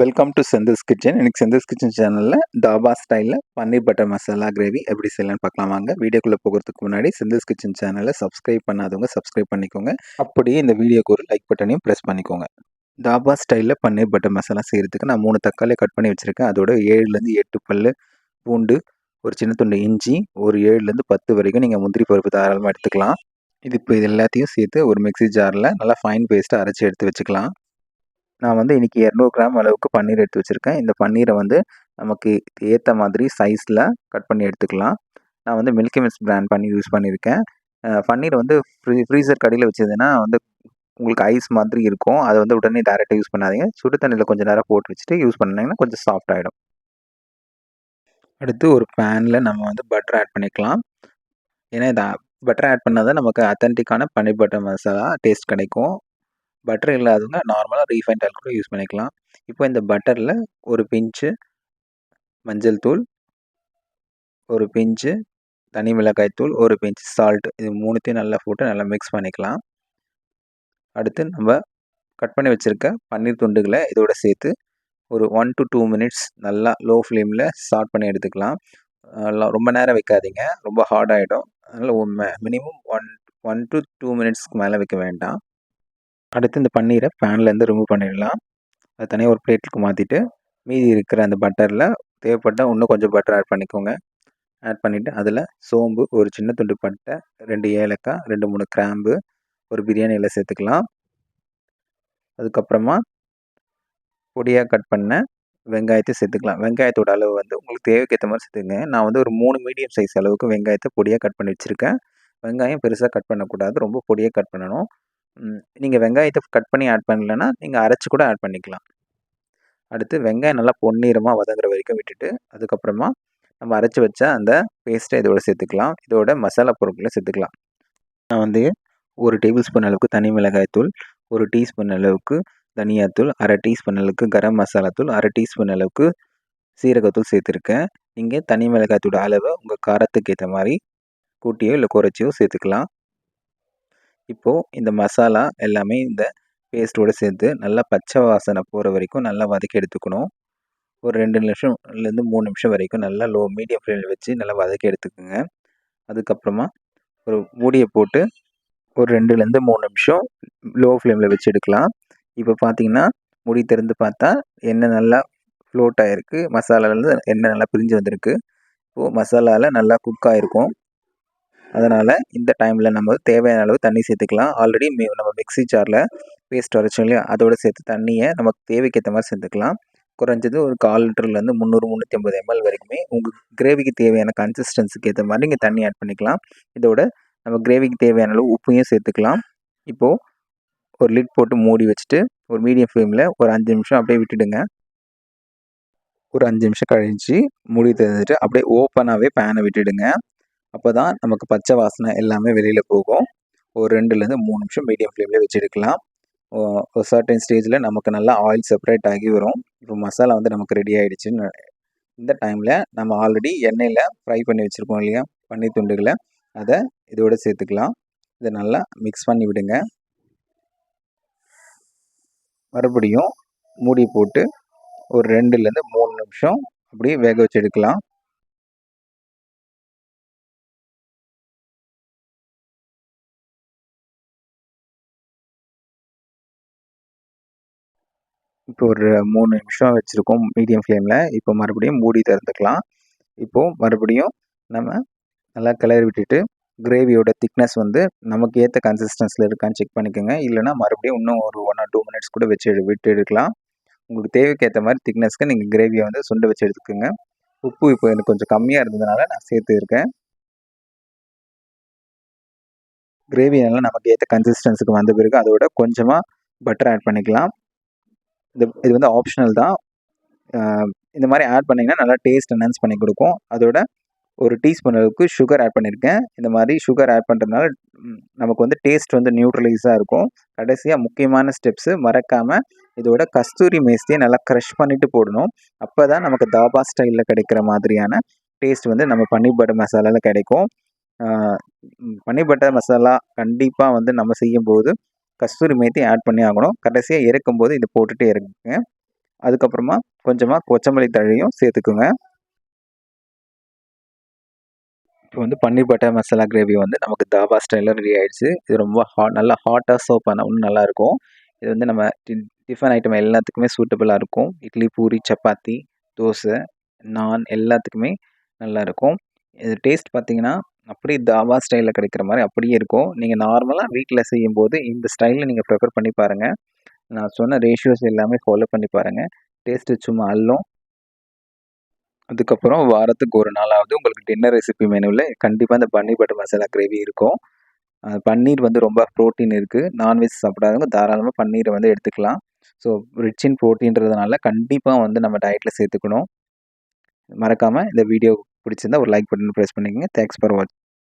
Welcome to Senthil's kitchen எனக்கு Senthil's kitchen சேனலில் தாபா ஸ்டைலில் பன்னீர் பட்டர் மசாலா கிரேவி எப்படி செய்யலாம்னு பார்க்கலாம் வாங்க. வீடியோக்குள்ளே போகிறதுக்கு முன்னாடி செந்தில்ஸ் கிச்சன் சேனலை சப்ஸ்கிரைப் பண்ணாதவங்க சப்ஸ்கிரைப் பண்ணிக்கோங்க. அப்படியே இந்த வீடியோக்கு ஒரு லைக் பட்டனையும் ப்ரெஸ் பண்ணிக்கோங்க. தாபா ஸ்டைலில் பன்னீர் பட்டர் மசாலா செய்கிறதுக்கு நான் மூணு தக்காளியை கட் பண்ணி வச்சுருக்கேன். அதோட ஏழுலேருந்து எட்டு பல் பூண்டு ஒரு சின்ன துண்டு இஞ்சி ஒரு ஏழுலேருந்து பத்து வரைக்கும் நீங்கள் முந்திரி பருப்பு தாராளமாக எடுத்துக்கலாம். இது இப்போ இது எல்லாத்தையும் சேர்த்து ஒரு மிக்ஸி ஜாரில் நல்லா ஃபைன் பேஸ்ட்டாக அரைச்சி எடுத்து வச்சுக்கலாம். நான் வந்து இன்றைக்கி இரநூறு கிராம் அளவுக்கு பன்னீர் எடுத்து வச்சுருக்கேன். இந்த பன்னீரை வந்து நமக்கு ஏற்ற மாதிரி சைஸில் கட் பண்ணி எடுத்துக்கலாம். நான் வந்து மில்கி மிஸ் பிராண்ட் பண்ணி யூஸ் பண்ணியிருக்கேன் பன்னீர் வந்து ஃப்ரீ ஃப்ரீசர் கடையில் வச்சதுன்னா வந்து உங்களுக்கு ஐஸ் மாதிரி இருக்கும். அதை வந்து உடனே டேரெக்டாக யூஸ் பண்ணாதீங்க. சுடு தண்ணியில் கொஞ்சம் நேரம் போட்டு வச்சுட்டு யூஸ் பண்ணிங்கன்னா கொஞ்சம் சாஃப்ட் ஆகிடும் அடுத்து ஒரு பேனில் நம்ம வந்து பட்டர் ஆட் பண்ணிக்கலாம். ஏன்னா இதை பட்டர் ஆட் பண்ணால் தான் நமக்கு அத்தன்டிக்கான பன்னீர் பட்டர் மசாலா டேஸ்ட் கிடைக்கும். பட்டர் இல்லாதவங்க நார்மலாக ரீஃபைண்ட் ஆயில் கூட யூஸ் பண்ணிக்கலாம். இப்போ இந்த பட்டரில் ஒரு பிஞ்சு மஞ்சள் தூள் ஒரு பிஞ்சு தனி மிளகாய் தூள் ஒரு பிஞ்சு சால்ட் இது மூணுத்தையும் நல்லா போட்டு நல்லா மிக்ஸ் பண்ணிக்கலாம். அடுத்து நம்ம கட் பண்ணி வச்சுருக்க பன்னீர் துண்டுகளை இதோட சேர்த்து ஒரு ஒன் டு டூ மினிட்ஸ் நல்லா லோ ஃப்ளேமில் ஸ்டார்ட் பண்ணி எடுத்துக்கலாம். ரொம்ப நேரம் வைக்காதீங்க. ரொம்ப ஹார்ட் ஆகிடும் அதனால் minimum one one to two மினிட்ஸ்க்கு மேலே வைக்க வேண்டாம். அடுத்து இந்த பன்னீரை பேன்லேருந்து ரிமூவ் பண்ணிடலாம். அது தனியாக ஒரு பிளேட்டுக்கு மாற்றிட்டு மீதி இருக்கிற அந்த பட்டரில் தேவைப்பட்டால் இன்னும் கொஞ்சம் பட்டர் ஆட் பண்ணிக்கோங்க. ஆட் பண்ணிவிட்டு அதில் சோம்பு ஒரு சின்ன துண்டு பட்டை ரெண்டு ஏலக்காய் ரெண்டு மூணு கிராம்பு ஒரு பிரியாணி இலை சேர்த்துக்கலாம். அதுக்கப்புறமா பொடியாக கட் பண்ண வெங்காயத்தை சேர்த்துக்கலாம். வெங்காயத்தோட அளவு வந்து உங்களுக்கு தேவைக்கு ஏற்ற மாதிரி சேர்த்துங்க நான் வந்து ஒரு மூணு மீடியம் சைஸ் அளவுக்கு வெங்காயத்தை பொடியாக கட் பண்ணி வச்சுருக்கேன். வெங்காயம் பெருசாக கட் பண்ணக்கூடாது. ரொம்ப பொடியாக கட் பண்ணணும். நீங்கள் வெங்காயத்தை கட் பண்ணி ஆட் பண்ணலைன்னா நீங்கள் அரைச்சி கூட ஆட் பண்ணிக்கலாம். அடுத்து வெங்காயம் நல்லா பொன்னிறமாக வதங்குற வரைக்கும் விட்டுட்டு அதுக்கப்புறமா நம்ம அரைச்சி வச்ச அந்த பேஸ்ட்டை இதோட சேர்த்துக்கலாம். இதோட மசாலா பொருட்களை சேர்த்துக்கலாம். நான் வந்து ஒரு டேபிள் ஸ்பூன் அளவுக்கு தனி மிளகாய் தூள் ஒரு டீஸ்பூன் அளவுக்கு தனியாத்தூள் அரை டீஸ்பூன் அளவுக்கு கரம் மசாலா தூள் அரை டீஸ்பூன் அளவுக்கு சீரகத்தூள் சேர்த்துருக்கேன். நீங்கள் தனி மிளகாய் தூள் அளவை உங்கள் காரத்துக்கு ஏற்ற மாதிரி கூட்டியோ இல்லை குறைச்சியோ சேர்த்துக்கலாம். இப்போது இந்த மசாலா எல்லாமே இந்த பேஸ்ட்டோடு சேர்த்து நல்லா பச்சை வாசனை போகிற வரைக்கும் நல்லா வதக்கி எடுத்துக்கணும். ஒரு ரெண்டு நிமிஷம்லேருந்து மூணு நிமிஷம் வரைக்கும் நல்லா லோ மீடியம் ஃப்ளேமில் வச்சு நல்லா வதக்கி எடுத்துக்கோங்க. அதுக்கப்புறமா ஒரு மூடியை போட்டு ஒரு ரெண்டுலேருந்து மூணு நிமிஷம் லோ ஃப்ளேமில் வச்சு எடுக்கலாம். இப்போ பார்த்தீங்கன்னா முடி திறந்து பார்த்தா எண்ணெய் நல்லா ஃப்ளோட் ஆகிருக்கு மசாலாலேருந்து எண்ணெய் நல்லா பிரிஞ்சு வந்திருக்கு. இப்போது மசாலாவில் நல்லா குக் ஆகிருக்கும் அதனால் இந்த டைமில் நம்ம தேவையான அளவு தண்ணி சேர்த்துக்கலாம். ஆல்ரெடி நம்ம மிக்ஸி ஜாரில் பேஸ்ட் வரைச்சோம் இல்லையா? அதோடு சேர்த்து தண்ணியை நமக்கு தேவைக்கு ஏற்ற மாதிரி சேர்த்துக்கலாம். குறைஞ்சது ஒரு கால் லிட்டர்லேருந்து முந்நூறு முந்நூற்றி ஐம்பது எம்எல் வரைக்குமே உங்கள் கிரேவிக்கு தேவையான கன்சிஸ்டன்சிக்கு ஏற்ற மாதிரி நீங்கள் தண்ணி ஆட் பண்ணிக்கலாம். இதோட நம்ம கிரேவிக்கு தேவையான அளவு உப்பையும் சேர்த்துக்கலாம். இப்போது ஒரு லிட் போட்டு மூடி வச்சுட்டு ஒரு மீடியம் ஃப்ளேமில் ஒரு அஞ்சு நிமிஷம் அப்படியே விட்டுடுங்க. ஒரு அஞ்சு நிமிஷம் கழிஞ்சு மூடி திறந்துட்டு அப்படியே ஓப்பனாகவே பேனை விட்டுடுங்க. அப்போ தான் நமக்கு பச்சை வாசனை எல்லாமே வெளியில் போகும். ஒரு ரெண்டுலேருந்து மூணு நிமிஷம் மீடியம் ஃப்ளேமில் வச்சு எடுக்கலாம் ஒரு சர்டன் ஸ்டேஜில் நமக்கு நல்லா ஆயில் செப்பரேட் ஆகி வரும். இப்போ மசாலா வந்து நமக்கு ரெடி ஆகிடுச்சுன்னு இந்த டைமில் நம்ம ஆல்ரெடி எண்ணெயில் ஃப்ரை பண்ணி வச்சுருக்கோம் இல்லையா? பன்னீர் துண்டுகளை. அதை இதோடு சேர்த்துக்கலாம். இதை நல்லா மிக்ஸ் பண்ணி விடுங்க. மறுபடியும் மூடி போட்டு ஒரு ரெண்டுலேருந்து மூணு நிமிஷம் அப்படியே வேக வச்சு எடுக்கலாம். இப்போ ஒரு மூணு நிமிஷம் வச்சுருக்கோம் மீடியம் ஃப்ளேமில். இப்போ மறுபடியும் மூடி திறந்துக்கலாம். இப்போது மறுபடியும் நம்ம நல்லா கிளறி விட்டுட்டு கிரேவியோட திக்னஸ் வந்து நமக்கு ஏற்ற கன்சிஸ்டன்ஸில் இருக்கான்னு செக் பண்ணிக்கோங்க. இல்லைனா மறுபடியும் இன்னும் ஒரு ஒன் ஆர் டூ மினிட்ஸ் கூட வச்சு விட்டு எடுக்கலாம். உங்களுக்கு தேவைக்கு ஏற்ற மாதிரி திக்னஸ்க்கு நீங்கள் கிரேவியை வந்து சுண்டு வச்சு எடுத்துக்கோங்க. உப்பு இப்போ எனக்கு கொஞ்சம் கம்மியாக இருந்ததுனால நான் சேர்த்து இருக்கேன். கிரேவி நல்லா நமக்கு ஏற்ற கன்சிஸ்டன்ஸுக்கு வந்த பிறகு அதோட கொஞ்சமாக பட்டர் ஆட் பண்ணிக்கலாம். இது இது வந்து ஆப்ஷனல் தான். இந்த மாதிரி ஆட் பண்ணிங்கன்னா நல்லா டேஸ்ட் என்ஹான்ஸ் பண்ணி கொடுக்கும். அதோட ஒரு டீஸ்பூன் அளவுக்கு சுகர் ஆட் பண்ணியிருக்கேன் இந்த மாதிரி சுகர் ஆட் பண்ணுறதுனால நமக்கு வந்து டேஸ்ட் வந்து நியூட்ரலைஸாக இருக்கும். கடைசியாக முக்கியமான ஸ்டெப்ஸு மறக்காமல் இதோட கஸ்தூரி மேஸ்தியை நல்லா க்ரஷ் பண்ணிவிட்டு போடணும். அப்போ தான் நமக்கு தாபா ஸ்டைலில் கிடைக்கிற மாதிரியான டேஸ்ட் வந்து நம்ம பன்னீர் பட்டர் மசாலாவில் கிடைக்கும். பன்னீர் பட்டர் மசாலா கண்டிப்பாக வந்து நம்ம செய்யும்போது கஸ்தூரி மேத்தி ஆட் பண்ணி ஆகணும். கடைசியாக இறக்கும்போது இதை போட்டுகிட்டே இருக்குங்க அதுக்கப்புறமா கொஞ்சமாக கொச்சமல்லி தழையும் சேர்த்துக்குங்க. இப்போ வந்து பன்னீர் பட்டர் மசாலா கிரேவி வந்து நமக்கு தாபா ஸ்டைலில் ரெடி ஆகிடுச்சு இது ரொம்ப ஹாட் நல்லா ஹாட்டாக சர்வ் பண்ண இன்னும் நல்லாயிருக்கும் இது வந்து நம்ம டி டிஃபன் ஐட்டம் எல்லாத்துக்குமே சூட்டபுளாக இருக்கும். இட்லி பூரி சப்பாத்தி தோசை நான் எல்லாத்துக்குமே நல்லாயிருக்கும் இது டேஸ்ட் பார்த்திங்கன்னா அப்படியே தாபா ஸ்டைலில் கிடைக்கிற மாதிரி அப்படியே இருக்கும். நீங்கள் நார்மலாக வீட்டில் செய்யும்போது இந்த ஸ்டைலில் நீங்கள் ப்ரிஃபர் பண்ணி பாருங்கள் நான் சொன்ன ரேஷியோஸ் எல்லாமே ஃபாலோ பண்ணி பாருங்கள் டேஸ்ட்டு சும்மா அல்லும். அதுக்கப்புறம் வாரத்துக்கு ஒரு நாளாவது உங்களுக்கு டின்னர் ரெசிபி மெனுவில் கண்டிப்பாக இந்த பன்னீர் பட்டர் மசாலா கிரேவி இருக்கும். பன்னீர் வந்து ரொம்ப ப்ரோட்டீன் இருக்குது நான்வெஜ் சாப்பிடாதவங்க தாராளமாக பன்னீரை வந்து எடுத்துக்கலாம். ஸோ ரிச் இன் ப்ரோட்டீன்றதுனால கண்டிப்பாக வந்து நம்ம டயட்டில் சேர்த்துக்கணும். மறக்காமல் இந்த வீடியோ பிடிச்சிருந்தா ஒரு லைக் பட்டன் ப்ரெஸ் பண்ணிக்கோங்க. Thanks for watch